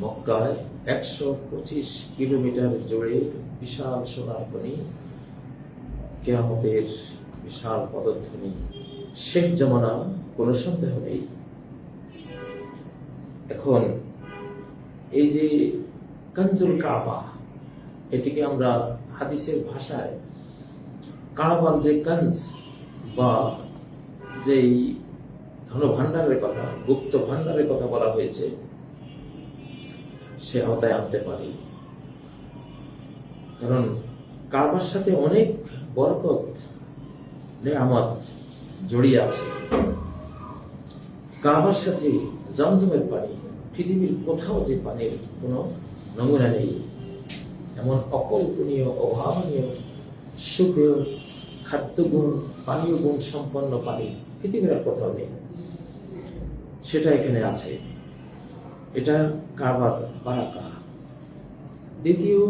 মক্কায় একশো পঁচিশ কিলোমিটার জুড়ে বিশাল সোনার খনি কেয়ামতের বিশাল পদধ্বনি। শেষ জমানা, কোনো সন্দেহ নেই। এখন, এই যে কাঞ্জুল কাবা, এটিকে আমরা হাদিসের ভাষায় কারবার যে কাঞ্জ বা যেই ধনভাণ্ডারের কথা গুপ্ত ভাণ্ডারের কথা বলা হয়েছে সে আওতায় আনতে পারি। কারণ কারবার সাথে অনেক বরকত, নেয়ামত জড়িয়ে আছে। কাবার সাথে জমজমের পানি, পৃথিবীর কোথাও যে পানির কোনো নমুনা নেই, এমন অকল্পনীয়, অভাবনীয় সুপেয় খাদ্যগুণ, পানীয় গুণ সম্পন্ন পানি পৃথিবীর কোথাও নেই। সেটা এখানে আছে। এটা কারবার বারাকা দ্বিতীয়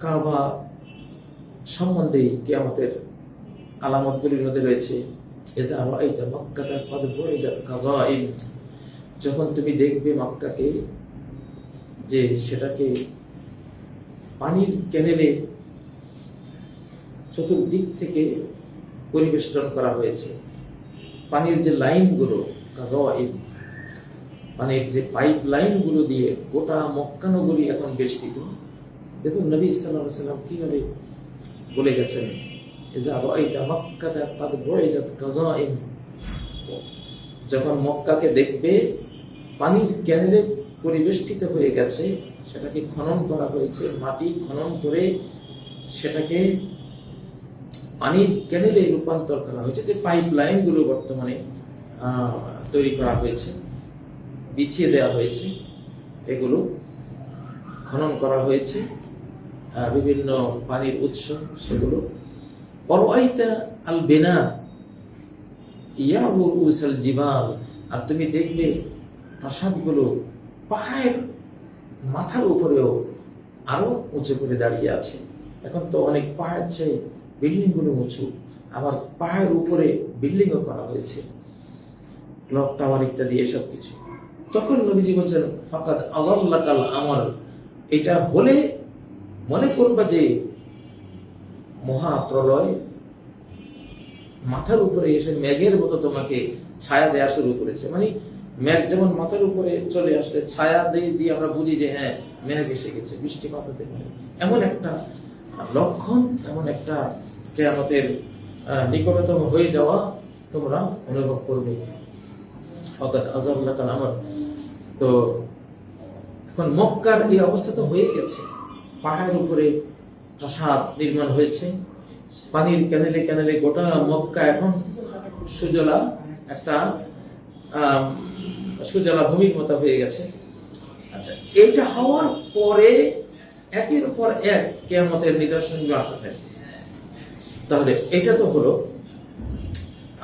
কারবা সম্বন্ধে কেয়ামতের আলামতগুলির মধ্যে রয়েছে। যখন তুমি দেখবে মক্কাকে, যে সেটাকে পানির ক্যানেলে চতুর্দিক থেকে পরিবেষ্টন করা হয়েছে। পানির যে লাইনগুলো, কাযাইম পানির যে পাইপ লাইনগুলো দিয়ে গোটা মক্কানগরী এখন বেষ্টিত। দেখুন, নবী সাল্লাল্লাহু সাল্লাম কীভাবে বলে গেছেন যখন মক্কাকে দেখবে, পানির ক্যানেলে পরিবেষ্টিত হয়ে গেছে, সেটাকে খনন করা হয়েছে, মাটি খনন করে সেটাকে পানির ক্যানেলে রূপান্তর করা হয়েছে, যে পাইপ লাইনগুলো বর্তমানে তৈরি করা হয়েছে। বিছিয়ে দেওয়া হয়েছে, এগুলো খনন করা হয়েছে বিভিন্ন পানির উৎস সেগুলো। পরওয়াইতা আল বেনা ইয়াবু উসাল জিবাল, আর তুমি দেখবে প্রাসাদগুলো পায়ের মাথার উপরেও আরও উঁচু করে দাঁড়িয়ে আছে। এখন তো অনেক পাহাড় চেয়ে বিল্ডিংগুলো উঁচু, আবার পাহাড়ের উপরে বিল্ডিংও করা হয়েছে। ক্লক টাওয়ার ইত্যাদি এসব কিছু। তখন নবীজি বলছেন, ফাকাদ আজাল্লাকাল আমার এটা হলে মনে করবা যে মহাপ্রলয় মাথার উপরে এসে মেঘের মতো তোমাকে ছায়া দেওয়া শুরু করেছে। মানে মেঘ যেমন মাথার উপরে চলে আসলে ছায়া দিয়ে দিয়ে আমরা বুঝি যে হ্যাঁ মেঘ এসে গেছে হতে পারে। এমন একটা লক্ষণ, এমন একটা কেয়ামতের নিকটতম হয়ে যাওয়া তোমরা অনুভব করবে। অর্থাৎ তাআলা আমার তো এখন মক্কার এই অবস্থা তো হয়ে গেছে। পাহাড়ের উপরে প্রাসাদ নির্মাণ হয়েছে। পানির ক্যানেলে ক্যানেলে গোটা মক্কা এখন সুজলা একটা সুজলা ভূমির মতো হয়ে গেছে। আচ্ছা এটা হওয়ার পরে একের পর এক কেয়ামতের নিদর্শনগুলো আসতে থাকে। তাহলে এটা তো হলো,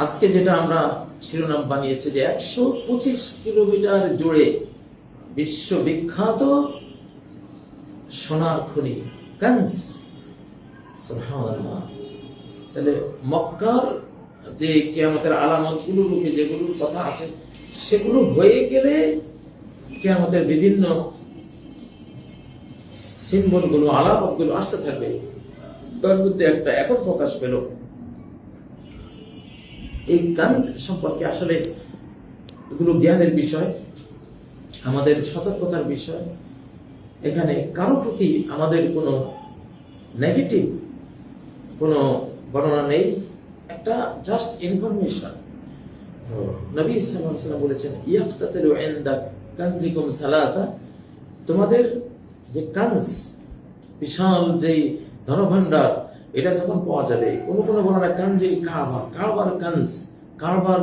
আজকে যেটা আমরা শিরোনাম বানিয়েছে যে একশো পঁচিশ কিলোমিটার জুড়ে বিশ্ববিখ্যাত সোনার খনি কান্স। তাহলে মক্কার যে কেয়ামতের আলামতগুলো রূপে যেগুলোর কথা আছে, সেগুলো হয়ে গেলে কেয়ামতের বিভিন্ন সিম্বলগুলো আলামতগুলো আসতে থাকবে। তার মধ্যে একটা এখন প্রকাশ পেল। এই কান্ত সম্পর্কে আসলে এগুলো জ্ঞানের বিষয়, আমাদের সতর্কতার বিষয়। এখানে কারও প্রতি আমাদের কোনো নেগেটিভ কোনো বর্ণনা নেই। একটা জাস্ট ইনফরমেশন নবী ওয়াসাল্লাম বলেছেন, ইয়াক্তাতিলু ইনদা কানজিকুম তোমাদের যে কানজ বিশাল যেই ধনভাণ্ডার এটা যখন পাওয়া যাবে, কোনো কোনো বর্ণনা কানজিল কারবার কারবার কানজ, কারবার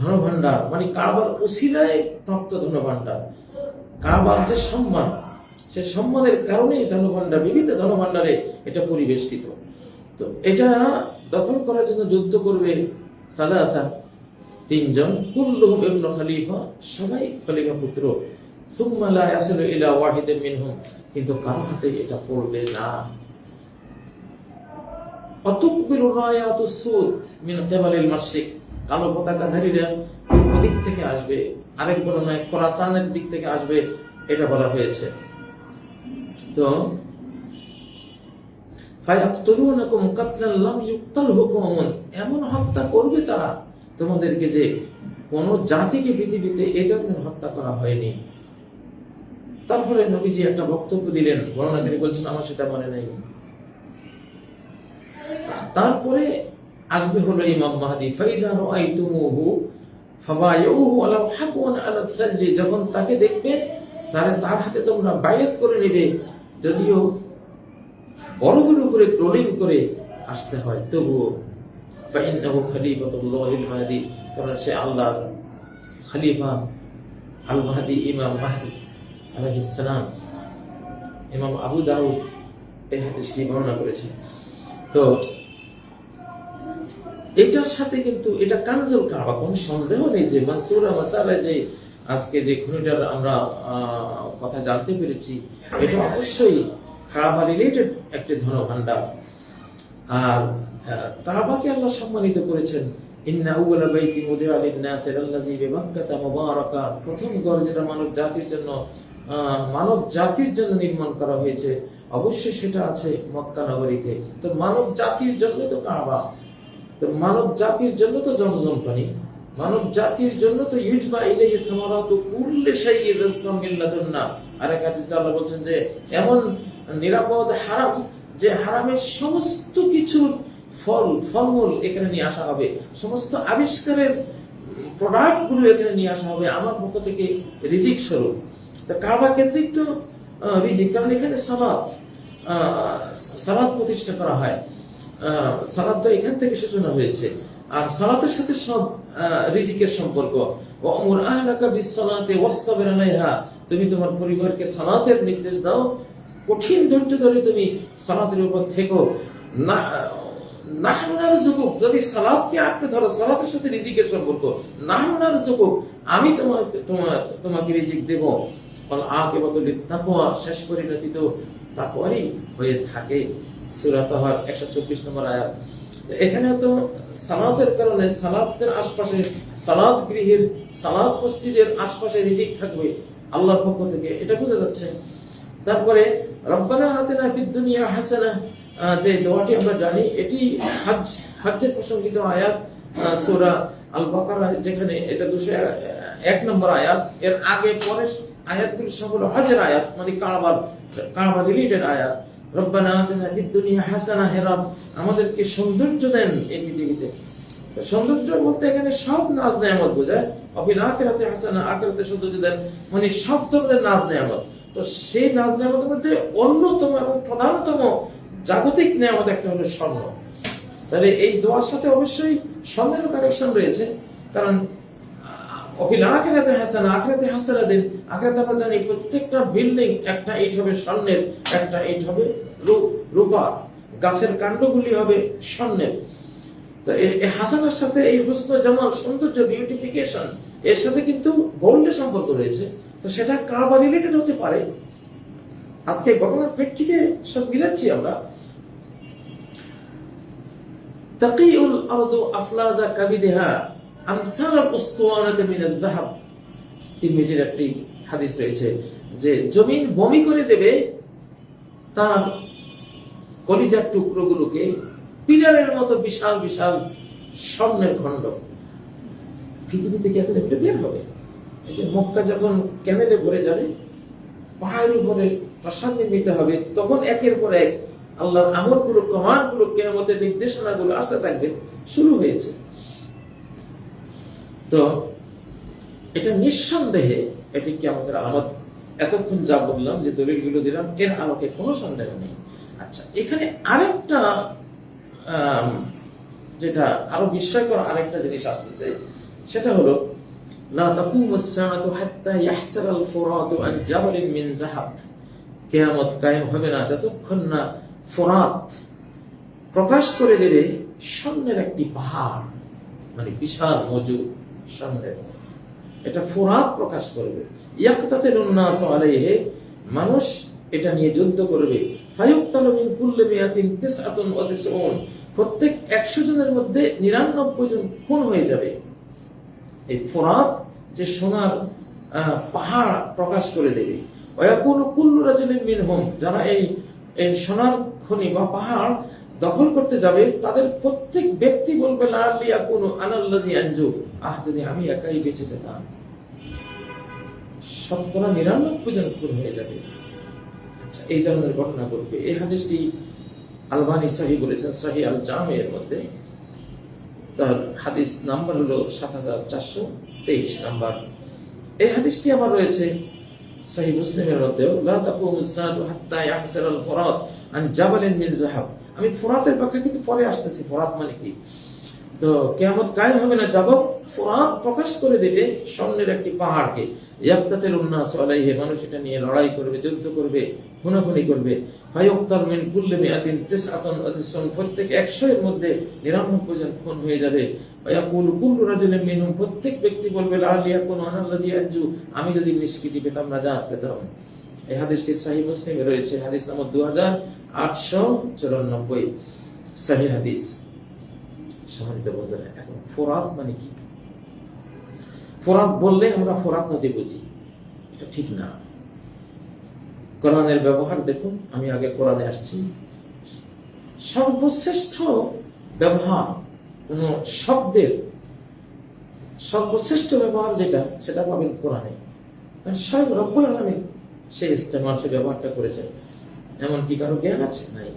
ধনভাণ্ডার মানে কারবার ওসিলায় প্রাপ্ত ধনভাণ্ডার। কারবার যে সম্মান, সে সম্মানের কারণেই ধনভাণ্ডার, বিভিন্ন ধনভাণ্ডারে এটা পরিবেষ্টিত। তো এটা দখল করার জন্য যুদ্ধ করবে সালাসা। তিনজন, কুল্লুহুম ইবনু খলিফা, সবাই খলিফা পুত্র। সুম্মা লা ইয়াসিলু ইলা ওয়াহিদিন মিনহুম, কিন্তু কারও হাতে এটা পড়বে না। অতুকবিলু রায়াতুস সুদ মিন কালো পতাকাধারীরা পূর্ব দিক থেকে আসবে, আরেক বর্ণনায় খোরাসানের দিক থেকে আসবে, এটা বলা হয়েছে। তো এমন হত্যা করবে তারা তোমাদেরকে যে কোন জাতিকে পৃথিবীতে এই ধরনের হত্যা করা হয়নি। তারপরে নবীজি একটা বক্তব্য দিলেন, বর্ণনাকারী বলছেন, আমার সেটা মনে নেই। তারপরে আসবে হলো ইমাম মাহদি, ফাইজা রাআইতুমুহু ফাবায়ুহু আলা হাবওয়ান আলা সালজি যখন তাকে দেখবে তারে তার হাতে তোমরা বায়াত করে নেবে, যদিও বরফের উপরে ট্রোলিং করে আসতে হয়, তবুও ফাইন্নাহু খলিফাতুল্লাহিল মাহদি, কারণ সে আল্লাহর খলিফা আল মাহদি, ইমাম মাহদি আলাইহিস সালাম। ইমাম আবু দাউদ এই হাদিসটি বর্ণনা করেছে তো এটার সাথে কিন্তু এটা কানজুল কাবা কোন সন্দেহ নেই যে মনসুরা মাসালা যে আজকে যে খুনিটার আমরা কথা জানতে পেরেছি, এটা অবশ্যই কাবা রিলেটেড একটি ধনভাণ্ডার। আর কাবাকে আল্লাহ সম্মানিত করেছেন, ইন্না আউয়ালা বাইতি মুদিআ লিন-নাসি আল্লাযী বিবাক্কাতা মুবারাকা। প্রথম ঘর যেটা মানব জাতির জন্য মানব জাতির জন্য নির্মাণ করা হয়েছে। অবশ্যই সেটা আছে মক্কা নগরীতে। তো মানব জাতির জন্য তো কাবা। তো মানব জাতির জন্য তো জমজম পানি মানব জাতির জন্য তো ইউজবা ইলাইহি সামারাতু কুল্লি শাইইন রিজকাম লাদুন্না। আর হাদিসে আল্লাহ বলছেন যে, এমন নিরাপদ হারাম যে হারামের সমস্ত কিছু ফল, ফলমূল এখানে নিয়ে আসা হবে। সমস্ত আবিষ্কারের প্রোডাক্টগুলো এখানে নিয়ে আসা হবে। আমার পক্ষ থেকে রিজিক স্বরূপ। তা কাবা কেন্দ্রিক তো রিজিক। কারণ এখানে সালাত সালাদ প্রতিষ্ঠা করা হয়। সালাদ তো এখান থেকে সূচনা হয়েছে। আর সালাতের সাথে সব রিজিকের সম্পর্ক। তুমি তোমার পরিবারকে সালাতের নির্দেশ দাও। কঠিন ধৈর্য ধরে তুমি সালাতের উপর থেকো। না যুবক যদি সালাদকে আঁকড়ে ধরো, সালাতের সাথে রিজিকের সম্পর্ক যুবক আমি তোমার তোমাকে রিজিক দেব। বল আকে বদলে তাকওয়া শেষ পরিণতি তো তাকওয়ারই হয়ে থাকে। সূরা তাহার 124 নম্বর আয়াত। তো এখানেও তো সালাতের কারণে সালাতের আশপাশে, সালাত গৃহের, সালাত মসজিদের আশপাশে রিজিক থাকবে আল্লাহর পক্ষ থেকে, এটা বোঝা যাচ্ছে। তারপরে, রব্বানা আতিনা ফিদ দুনিয়া হাসানা যে দোয়াটি আমরা জানি, এটি হজ হজ্জের প্রসঙ্গিত আয়াত সূরা আল বাকারা যেখানে এটা দুশো এক নম্বর আয়াত। এর আগে পরে আয়াতগুলি সব হলো হজের আয়াত মানে কারবার কারবার রিলেটেড আয়াত। রব্বানা আতিনা ফিদ দুনিয়া হাসানা হে রব, আমাদেরকে সৌন্দর্য দেন এই পৃথিবীতে। সৌন্দর্য বলতে এখানে সব নাজ নেয়ামত বোঝায়। অবিল আখেরাতে হাসানা, আখেরাতে সৌন্দর্য দেন মানে সব ধরনের নাজ নেয়ামত। তো সেই নাজ নেয়ামতের মধ্যে অন্যতম এবং প্রধানতম জাগতিক নেয়ামত একটা হলো স্বর্ণ। তাহলে এই দোয়ার সাথে অবশ্যই স্বর্ণেরও কানেকশন রয়েছে, কারণ অফিল আখেরাতে হাসানা আখেরাতে হাসানা দিন আখেরাতে আমরা জানি প্রত্যেকটা বিল্ডিং একটা ইট হবে স্বর্ণের, একটা ইট হবে রূপা। গাছের কাণ্ডগুলি হবে স্বর্ণের। তো এই- হাসানের সাথে এই হুসন জামাল সৌন্দর্য বিউটিফিকেশন এর সাথে কিন্তু গোল্ডের সম্পর্ক রয়েছে। তো সেটা কারবার রিলেটেড হতে পারে। আজকে ঘটনার প্রেক্ষিতে সব মিলাচ্ছি আমরা। তাকিউল আরদু আফলাজা কাবিদেহা। আমসাল আল উস্তুয়ানাতে মিনাল যাহাব। তিরমিজির একটি হাদিস রয়েছে যে জমিন বমি করে দেবে, তার কলিজার টুকরোগুলোকে পিলারের মতো বিশাল বিশাল স্বর্ণের খণ্ড। পৃথিবী থেকে এখন একটু বের হবে। এই যে মক্কা যখন ক্যানেলে ভরে যাবে পাহাড়ের উপরে প্রাসাদ নির্মিত হবে, তখন একের পর এক আল্লাহর আমলগুলো, কমান্ডগুলো, কেয়ামতের নির্দেশনাগুলো আসতে থাকবে, শুরু হয়েছে। তো এটা নিঃসন্দেহে এটি কি আমাদের আমদ এতক্ষণ যা বললাম যে দলিলগুলো দিলাম, এর আলোকে কোনো সন্দেহ নেই। আচ্ছা এখানে আরেকটা যেটা আরও বিস্ময়কর আরেকটা জিনিস আসতেছে, সেটা হলো না তাকুম আস-সাআতু হাত্তা ইয়াহসাল আল-ফুরাত আন মিন কায়েম হবে না যতক্ষণ না ফোরাত প্রকাশ করে দেবে স্বর্ণের একটি পাহাড় মানে বিশাল মজুদ। স্বর্ণের এটা ফোরাত প্রকাশ করবে। আলাইহে, মানুষ এটা নিয়ে যুদ্ধ করবে। মিন মিয়াতিন তিসআতুন ওয়া তিসউন। প্রত্যেক 100 জনের মধ্যে 99 জন খুন হয়ে যাবে। এই ফোরাত যে সোনার পাহাড় প্রকাশ করে দেবে। ওয়াকুনু কুল্লু রাজুলিন মিনহুম, যারা এই এই সোনার খনি বা পাহাড় দখল করতে যাবে, তাদের প্রত্যেক ব্যক্তি বলবে লাল্লিয়া কোনো আনাল্লাজি আঞ্জু আহ, যদি আমি একাই বেঁচে যেতাম, শতকরা নিরানব্বই জন খুন হয়ে যাবে। আচ্ছা এই ধরনের ঘটনা ঘটবে। এই হাদিসটি আলবানি সাহি বলেছেন, সাহি আল জামের মধ্যে। তার হাদিস নাম্বার হলো সাত হাজার চারশো তেইশ নাম্বার। এই হাদিসটি আমার রয়েছে সাহি মুসলিমের মধ্যেও। লা তাকুমু সাআতু হাত্তা ইয়াহসারাল ফুরাত আন জাবালিন মিন যাহাব। আমি ফুরাতের ব্যাখ্যা কিন্তু পরে আসতেছি। ফুরাত মানে কি? তো কেয়ামত কায়েম হবে না, যাব ফুরাত প্রকাশ করে দেবে স্বর্ণের একটি পাহাড়কে। ইয়াক্তাতের উন্নাস আলাইহে, মানুষ এটা নিয়ে লড়াই করবে, যুদ্ধ করবে, খুনাখুনি করবে। ফায়ুক্তার মিন কুল্লি মিয়াতিন তিসআতুন আদিসুন প্রত্যেক 100 এর মধ্যে 99 জন খুন হয়ে যাবে। ওয়াকুলু কুল্লু রাজুলিন মিনহুম, প্রত্যেক ব্যক্তি বলবে লা ইয়াকুনু আনাল্লাযী আনজু আমি যদি নিষ্কৃতি পেতাম নাজাত পেতাম। এই হাদিসটি সহিহ মুসলিমে রয়েছে। হাদিস নম্বর 2894 সহিহ হাদিস। সম্মানিত বন্ধুরা, এখন ফোরাত মানে কি? ফোরাত বললে আমরা ফোরাত নদী বুঝি। এটা ঠিক না। কোরআনের ব্যবহার দেখুন, আমি আগে কোরআনে আসছি। সর্বশ্রেষ্ঠ ব্যবহার কোন শব্দের সর্বশ্রেষ্ঠ ব্যবহার যেটা, সেটা পাবেন কোরআনে। স্বয়ং রব্বুল আলমী সেই ইস্তেমাল সে ব্যবহারটা করেছেন এমন কি কারও জ্ঞান আছে? নাই।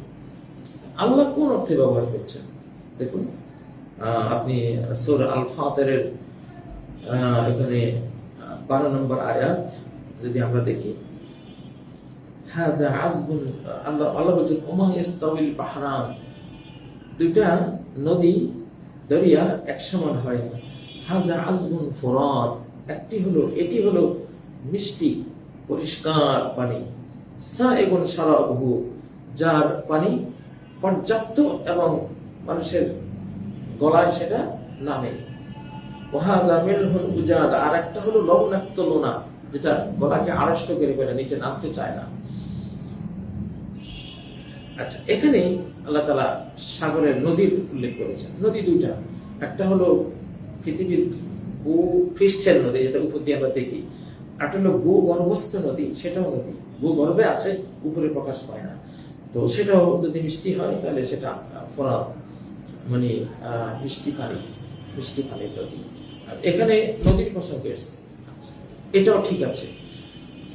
আল্লাহ কোন অর্থে ব্যবহার করছেন? দেখুন আপনি সুর আল ফাতের এখানে বারো নম্বর আয়াত যদি আমরা দেখি। হাজা আজবুন আল্লাহ আল্লাহ বলছেন, ওমা ইস্তাউল বাহরান দুইটা নদী, দরিয়া এক সমান হয় না। হাজা আজবুন ফরাত। একটি হলো, এটি হলো মিষ্টি। পরিষ্কার পানি। সা এবং সারা বহু যার পানি পর্যাপ্ত এবং মানুষের গলায় সেটা নামে। ওহাজা মিলহুন উজাজ আর একটা হলো লবণাক্ত লোনা, যেটা গলাকে আড়ষ্ট করে ফেলে, নিচে নামতে চায় না। আচ্ছা এখানে আল্লাহ তালা সাগরের নদীর উল্লেখ করেছেন। নদী দুইটা, একটা হলো পৃথিবীর ভূ পৃষ্ঠের নদী, যেটা উপর দিয়ে আমরা দেখি। একটা হলো ভূগর্ভস্থ নদী সেটাও নদী। ভূগর্ভে আছে উপরে প্রকাশ পায় না। তো সেটাও যদি মিষ্টি হয় তাহলে সেটা পরা মানে মিষ্টি পানি মিষ্টি পানির নদী এখানে নদীর প্রসঙ্গ এসছে। আচ্ছা, এটাও ঠিক আছে।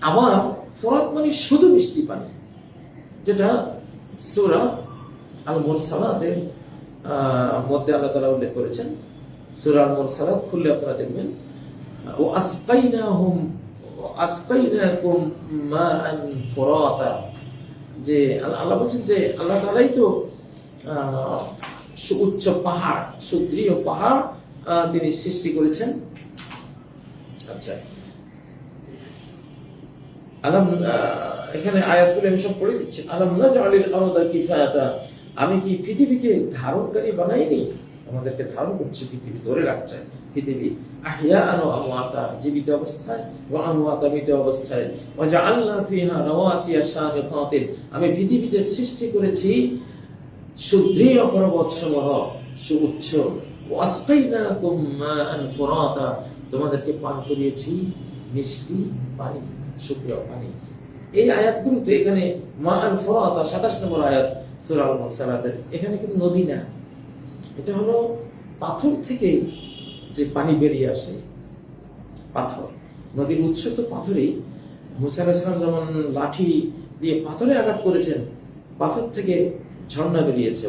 আবার ফরাত মানে শুধু মিষ্টি পানি যেটা সুরা আল মুরসালাতের মধ্যে আল্লাহ তালা উল্লেখ করেছেন। সুরা আল মুরসালাত খুললে আপনারা দেখবেন ও আসকাইনাহুম ও আসকাইনাকুম মাআন ফুরাতা যে আল্লাহ বলছেন যে আল্লাহ তালাই তো আহ, সুউচ্চ পাহাড় সুদৃঢ় পাহাড় তিনি সৃষ্টি করেছেন। আচ্ছা। আলম এখানে আয়াতগুলো আমি সব পড়ে দিচ্ছি। আলম না জালিল আরদা কিফায়াতা। আমি কি পৃথিবীকে ধারণকারী বানাইনি? আমাদেরকে ধারণ করছে পৃথিবী ধরে রাখছে। পৃথিবী। আহিয়া আনো আমওয়াতা, জীবিত অবস্থায়, এবং আমওয়াতা মৃত অবস্থায়। ওয়া আল্লাহ ফিহা রাওয়াসিয়া শামিখাতিন আমি পৃথিবীতে সৃষ্টি করেছি সুদৃঢ় পর্বত সমূহ সুউচ্চ। ওয়াসকাইনাকুম মাআন ফুরাতা। তোমাদেরকে পান করিয়েছি মিষ্টি পানি, সুপ্রিয় পানি। এই আয়াতগুলোতে এখানে মা আল ফরাতা, সাতাশ নম্বর আয়াত, সূরা আল এখানে কিন্তু নদী না। এটা হলো পাথর থেকে যে পানি বেরিয়ে আসে, পাথর। নদীর উৎস তো পাথরেই। মুসা আলাইহিস সালাম যেমন লাঠি দিয়ে পাথরে আঘাত করেছেন, পাথর থেকে ঝর্ণা বেরিয়েছে।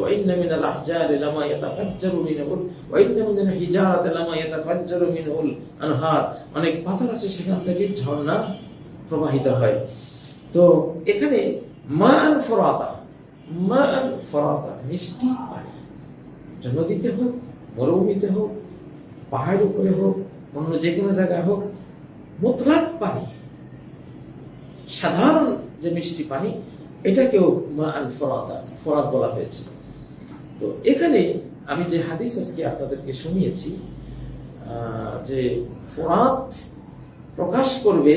অনেক পাথর আছে, সেখান থেকে ঝর্ণা প্রবাহিত হয়। তো এখানে মান ফরাতা মান ফরাতা, মিষ্টি পানি। নদীতে হোক, মরুভূমিতে হোক পাহাড়ের উপরে হোক, অন্য যে কোনো জায়গায় হোক মুতলাক পানি, সাধারণ যে মিষ্টি পানি, এটাকেও ফরাতা ফরাত বলা হয়েছে। তো এখানে আমি যে হাদিস আজকে আপনাদেরকে শুনিয়েছি যে ফরাত প্রকাশ করবে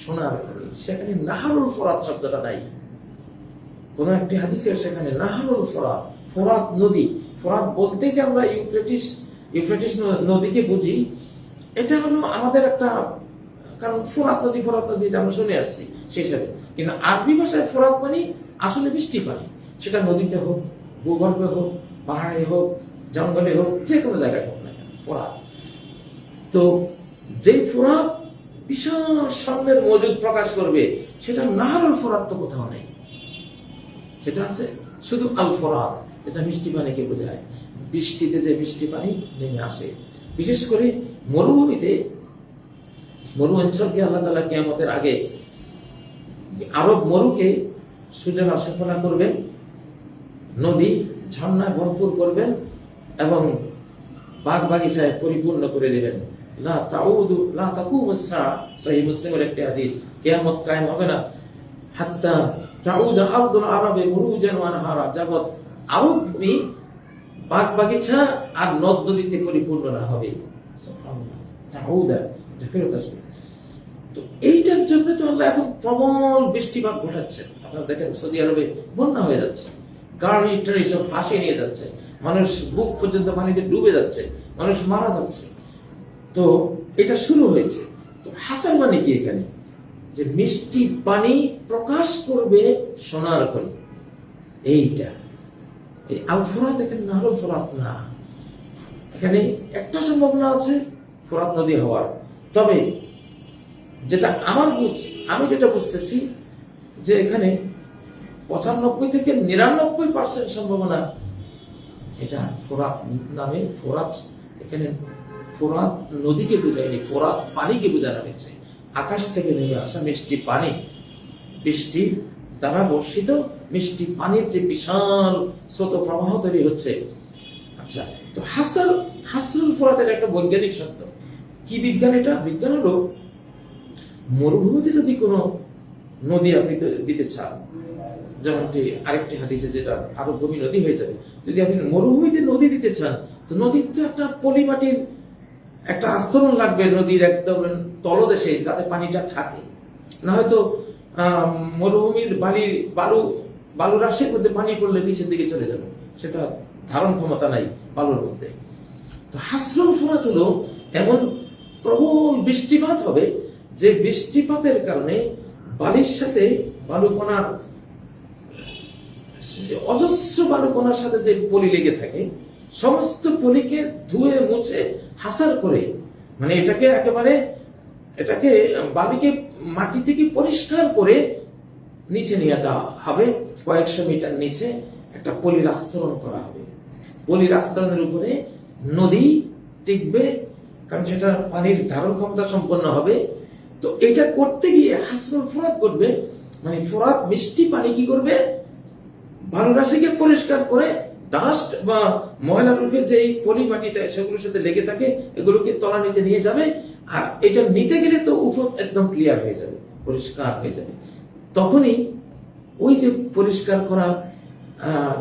সোনার পানি সেখানে নাহারুল ফরাত শব্দটা নাই। কোন একটি হাদিসের সেখানে নাহারুল ফরাত ফরাত নদী ফরাত বলতে যে আমরা ইউফ্রেটিস ইউফ্রেটিস নদীকে বুঝি, এটা হলো আমাদের একটা, কারণ ফোরাত নদী ফোরাত নদী আমরা শুনে আসছি সেই হিসাবে কিন্তু আরবি ভাষায় ফোরাত পানি আসলে বৃষ্টি পানি সেটা নদীতে হোক, ভূগর্ভে হোক, পাহাড়ে হোক, জঙ্গলে হোক, যে কোনো জায়গায় হোক না কেন, ফোরাত। তো যেই ফোরাত বিশাল সামনের মজুদ প্রকাশ করবে, সেটা নাহারুল ফোরাত তো কোথাও নেই। সেটা আছে, শুধু আল ফোরাত, এটা মিষ্টি পানিকে বোঝায়। বৃষ্টিতে যে বৃষ্টি পানি নেমে আসে। বিশেষ করে মরুভূমিতে, মরু অঞ্চলকে আল্লাহ তালা কেয়ামতের আগে আরব মরুকে সূর্যের আশফলা করবেন, নদী ঝর্ণায় ভরপুর করবেন এবং বাগ বাগিচায় পরিপূর্ণ করে দেবেন। লা তাউদু, লা তাকুমুস সাআ সহিহ মুসলিমের একটি হাদিস, কিয়ামত কায়েম হবে না। হাত্তা তাউদ আরদুল আরবে মুরুজান ওয়া নাহারা যাবত আরব ভূমি বাগ বাগিচা আর নদ নদীতে পরিপূর্ণ না হবে। ফেরত আসবে। তো এইটার জন্য তো আল্লাহ এখন প্রবল বৃষ্টিপাত ঘটাচ্ছে আপনারা দেখেন, সৌদি আরবে বন্যা হয়ে যাচ্ছে। গাড়ি টাড়ি সব ভাসিয়ে নিয়ে যাচ্ছে। মানুষ বুক পর্যন্ত পানিতে ডুবে যাচ্ছে। মানুষ মারা যাচ্ছে। তো এটা শুরু হয়েছে। তো হাসার মানে কি এখানে? যে মিষ্টি পানি প্রকাশ করবে সোনার খনি। এইটা। এই আল ফোরাত এখানে নাহরুল ফোরাত না। এখানে একটা সম্ভাবনা আছে, ফোরাত নদী হওয়ার। তবে যেটা আমার বুঝ আমি যেটা বুঝতেছি যে এখানে পঁচানব্বই থেকে নিরানব্বই পার্সেন্ট সম্ভাবনা এটা ফোরাত নামে, ফোরাত এখানে ফোরাত নদীকে বোঝায়নি, ফোরাত পানিকে বোঝানো হয়েছে। আকাশ থেকে নেমে আসা মিষ্টি পানি বৃষ্টি দ্বারা বর্ষিত মিষ্টি পানির যে বিশাল স্রোত প্রবাহ তৈরি হচ্ছে। আচ্ছা তো হাসাল হাসরুল ফোরাতের একটা বৈজ্ঞানিক শব্দ কি বিজ্ঞান এটা? বিজ্ঞান হলো মরুভূমিতে যদি কোনো নদী আপনি দিতে চান, যেমনটি আরেকটি হাদিসে যেটা আরও গভীর নদী হয়ে যাবে। যদি আপনি মরুভূমিতে নদী দিতে চান, তো নদীর তো একটা পলিমাটির একটা আস্তরণ লাগবে নদীর একদম তলদেশে, যাতে পানিটা থাকে। না হয়তো মরুভূমির বালির বালু বালু রাশির মধ্যে পানি পড়লে নিচের দিকে চলে যাবে। সেটা ধারণ ক্ষমতা নাই বালুর মধ্যে। তো হাসরুল ফুরাত হলো এমন প্রবল বৃষ্টিপাত হবে যে বৃষ্টিপাতের কারণে বালির সাথে বালুকণার অজস্র বালুকণার সাথে যে পলি লেগে থাকে, সমস্ত পলিকে ধুয়ে মুছে হাসার করে মানে এটাকে একেবারে, এটাকে বালিকে মাটি থেকে পরিষ্কার করে নিচে নিয়ে যাওয়া হবে। কয়েকশো মিটার নিচে একটা পলির আস্তরণ করা হবে। পলির আস্তরণের উপরে নদী টিকবে, কারণ সেটা পানির ধারণ ক্ষমতা সম্পন্ন হবে। তো এটা করতে গিয়ে হাসনুল ফোরাত করবে। মানে ফোরাত মিষ্টি পানি কি করবে? ভালো রাশিকে পরিষ্কার করে ডাস্ট বা ময়লা রূপে যে পলি মাটিতে সেগুলোর সাথে লেগে থাকে, এগুলোকে তলানিতে নিয়ে যাবে। আর এটা নিতে গেলে তো উপর একদম ক্লিয়ার হয়ে যাবে, পরিষ্কার হয়ে যাবে। তখনই ওই যে পরিষ্কার করা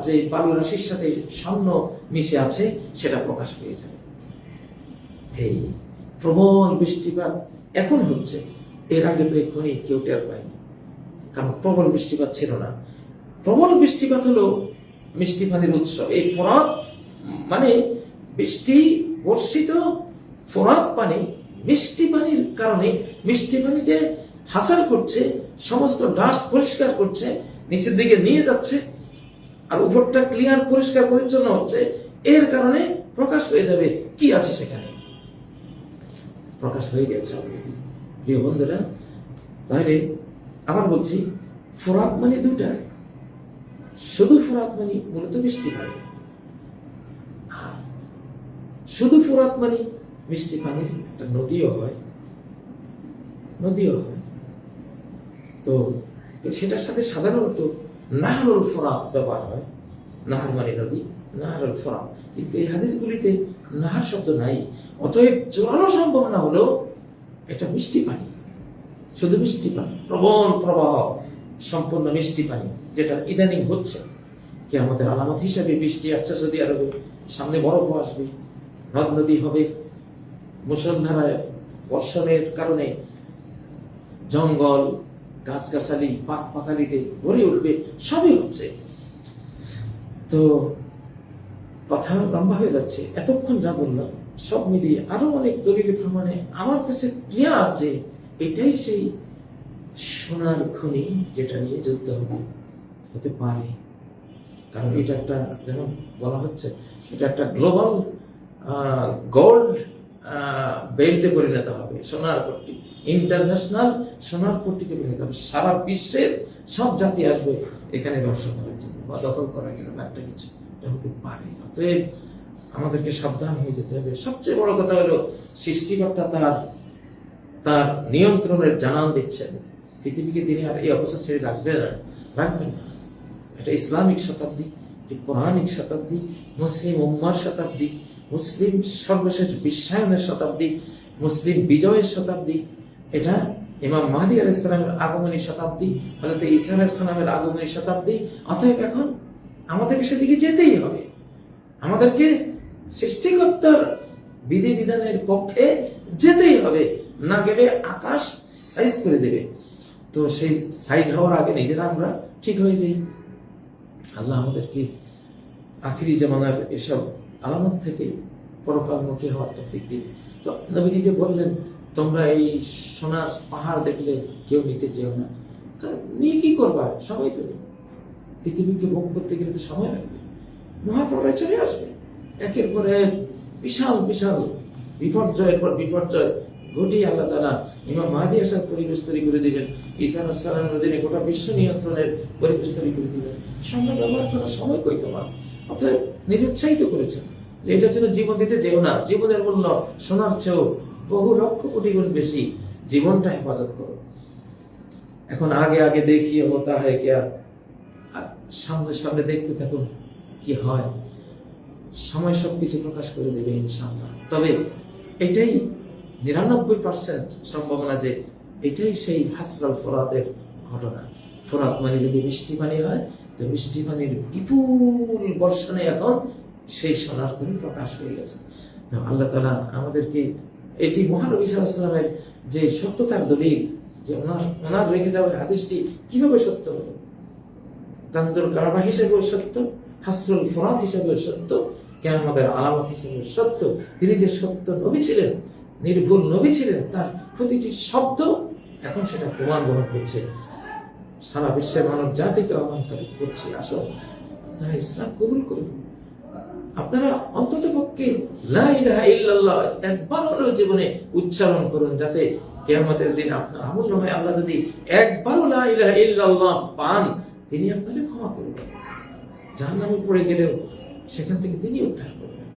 যে বালু রাশির সাথে স্বর্ণ মিশে আছে, সেটা প্রকাশ পেয়ে যাবে। এই প্রবল বৃষ্টিপাত এখন হচ্ছে, এর আগে তো এক্ষুনি কেউ টের পায়নি। কারণ প্রবল বৃষ্টিপাত ছিল না। প্রবল বৃষ্টিপাত হলো মিষ্টি পানির উৎস। এই ফোরাত মানে বৃষ্টি বর্ষিত ফোরাত পানি, মিষ্টি পানির কারণে, মিষ্টি পানি যে হাসার করছে, সমস্ত ডাস্ট পরিষ্কার করছে, নিচের দিকে নিয়ে যাচ্ছে, আর উপরটা ক্লিয়ার পরিষ্কার, পরিচ্ছন্ন হচ্ছে। এর কারণে প্রকাশ হয়ে যাবে কি আছে সেখানে। প্রকাশ হয়ে গেছে প্রিয় বন্ধুরা, তাহলে আবার বলছি, ফোরাত মানে দুটা শুধু ফোরাত মানে মূলত মিষ্টি পানি। আর শুধু ফোরাত মানে মিষ্টি পানির একটা নদীও হয়। নদীও হয়। তো সেটার সাথে সাধারণত নাহারুল ফোরাত ব্যবহার হয়। নাহার মানে নদী, নাহারুল ফোরাত কিন্তু এই হাদিসগুলিতে নাহার শব্দ নাই, অতএব জোরালো সম্ভাবনা হলো এটা মিষ্টি পানি। শুধু মিষ্টি পানি, প্রবল প্রবাহ, সম্পূর্ণ মিষ্টি পানি যেটা ইদানিং হচ্ছে। কি আমাদের আলামত হিসাবে বৃষ্টি আসছে সৌদি আরবে, সামনে বরফ আসবে, নদ নদী হবে। মুসলধারায় বর্ষণের কারণে জঙ্গল গাছগাছালি পাক পাকালিতে ভরে উঠবে, সবই হচ্ছে। তো কথা লম্বা হয়ে যাচ্ছে, এতক্ষণ যা বললাম, সব মিলিয়ে আরও অনেক দলিল প্রমাণে আমার কাছে ক্লিয়ার যে এটাই সেই সোনার খনি যেটা নিয়ে যুদ্ধ হবে। হতে পারে। কারণ এটা একটা যেমন বলা হচ্ছে, এটা একটা গ্লোবাল গোল্ড বেল্টে পরিণত হবে, সোনার পট্টি। ইন্টারন্যাশনাল সোনার পট্টিতে পরিণত হবে। সারা বিশ্বের সব জাতি আসবে এখানে ব্যবসা করার জন্য বা দখল করার জন্য একটা কিছু। এটা হতে পারে। অতএব আমাদেরকে সাবধান হয়ে যেতে হবে। সবচেয়ে বড় কথা হলো, সৃষ্টিকর্তা তার তার নিয়ন্ত্রণের জানান দিচ্ছেন। পৃথিবীকে তিনি আর এই অবস্থা ছেড়ে রাখবে না, রাখবেন না। এটা ইসলামিক শতাব্দী কোরআনিক শতাব্দী, মুসলিম উম্মার শতাব্দী। মুসলিম সর্বশেষ বিশ্বায়নের শতাব্দী, মুসলিম বিজয়ের শতাব্দী, এটা ইমাম মাহদি আলাইসালামের আগমনী শতাব্দী হজরত ঈসা আলাইসালামের আগমনী শতাব্দী। অতএব এখন আমাদেরকে সেদিকে যেতেই হবে। আমাদেরকে সৃষ্টিকর্তার বিধিবিধানের পক্ষে যেতেই হবে। না গেলে আকাশ সাইজ করে দেবে। তো সেই সাইজ হওয়ার আগে নিজেরা আমরা ঠিক হয়ে যাই। আল্লাহ আমাদেরকে আখিরি জামানার এসব আলামত থেকে পরকালমুখী হওয়ার তফিক দিন। তো নবীজি যে বললেন, তোমরা এই সোনার পাহাড় দেখলে কেউ নিতে চেও না। কারণ নিয়ে কি করবা? সময় তো পৃথিবীকে ভোগ করতে গেলে তো সময় লাগবে। মহাপ্রলয় চলে আসবে। একের পরে বিশাল বিশাল বিপর্যয়ের পর বিপর্যয় ঘটিয়ে আল্লাহ তালা ইমাম মাহাদি আসার পরিবেশ তৈরি করে দিবেন। ঈসা আসসালামের অধীনে গোটা বিশ্ব নিয়ন্ত্রণের পরিবেশ তৈরি করে দিবেন। সময় ব্যবহার করার সময় কই তোমার? অতএব নিরুৎসাহিত করেছেন। যে এটার জন্য জীবন দিতে যেও না। জীবনের মূল্য সোনার চেয়েও বহু লক্ষ কোটি গুণ বেশি জীবনটা হেফাজত করো। এখন আগে আগে দেখিয়ে হতা হয় আর? সামনে সামনে দেখতে থাকুন কি হয়। সময় সবকিছু প্রকাশ করে দেবে ইনশাআল্লাহ। তবে এটাই নিরানব্বই পার্সেন্ট সম্ভাবনা যে এটাই সেই হাসরাল ফরাতের ঘটনা। ফরাত মানে যদি বৃষ্টি পানি হয় তো বৃষ্টি পানির বিপুল বর্ষণে এখন সেই সোনার খনি প্রকাশ হয়ে গেছে। তো আল্লাহ তালা আমাদেরকে এটি মহানবী সাল্লামের যে সত্যতার দলিল, যে ওনার ওনার রেখে যাওয়া হাদিসটি কীভাবে সত্য হলো? কানজুল কারবা হিসেবেও সত্য, হাসরুল ফরাত হিসেবেও সত্য কেমন আলামত হিসেবে সত্য। তিনি যে সত্য নবী ছিলেন, নির্ভুল নবী ছিলেন, তার প্রতিটি শব্দ এখন সেটা প্রমাণ বহন করছে। সারা বিশ্বের মানব জাতিকে আহ্বান করে- করছে, আসো। আপনারা ইসলাম কবুল করুন আপনারা অন্তত পক্ষে একবার হলেও জীবনে উচ্চারণ করুন, যাতে কিয়ামতের দিন আপনার আমল নামে আল্লাহ যদি একবারও লা ইলাহা ইল্লাল্লাহ পান, তিনি আপনাকে ক্ষমা করবেন। জাহান্নামে পড়ে গেলেও সেখান থেকে তিনি উদ্ধার